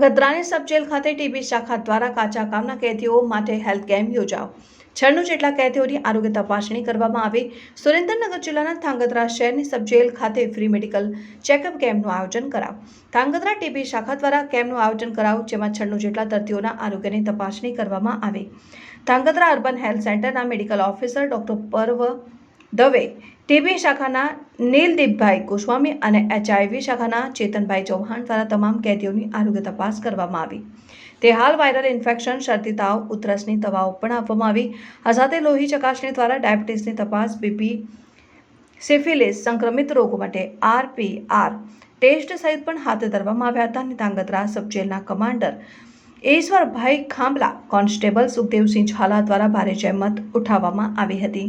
ધાંગધ્રાની sub jail ખાતે TB શાખા દ્વારા કાચા કામના કેદીઓ માટે હેલ્થ કેમ્પ યોજાયો. છન્નું જેટલા કેદીઓની આરોગ્ય તપાસણી કરવામાં આવી. સુરેન્દ્રનગર જિલ્લાના ધાંગધ્રા શહેરની સબજેલ ખાતે ફ્રી મેડિકલ ચેકઅપ કેમ્પનું આયોજન કરાવ ધાંગધ્રા ટીબી શાખા દ્વારા કેમ્પનું આયોજન કરાયું, જેમાં છન્નું જેટલા દર્દીઓના આરોગ્યની તપાસણી કરવામાં આવી. ધાંગધ્રા અર્બન હેલ્થ સેન્ટરના medical officer doctor Parv Dave. TB શાખાના નીલદીપભાઈ ગોસ્વામી અને એચઆઈવી શાખાના ચેતનભાઈ ચૌહાણ દ્વારા તમામ કેદીઓની આરોગ્ય તપાસ કરવામાં આવી. તે હાલ વાયરલ ઇન્ફેક્શન, શરદી, તાવ, ઉધરસની દવાઓ પણ આપવામાં આવી. આ સાથે લોહી ચકાસણી દ્વારા ડાયાબિટીસની તપાસ, બીપી, સિફિલિસ સંક્રમિત રોગો માટે આરપીઆર ટેસ્ટ સહિત પણ હાથ ધરવામાં આવ્યા હતા. અને ધાંગધ્રા સબજેલના કમાન્ડર ઈશ્વરભાઈ ખાંભલા, કોન્સ્ટેબલ સુખદેવસિંહ ઝાલા દ્વારા ભારે જહેમત ઉઠાવવામાં આવી હતી.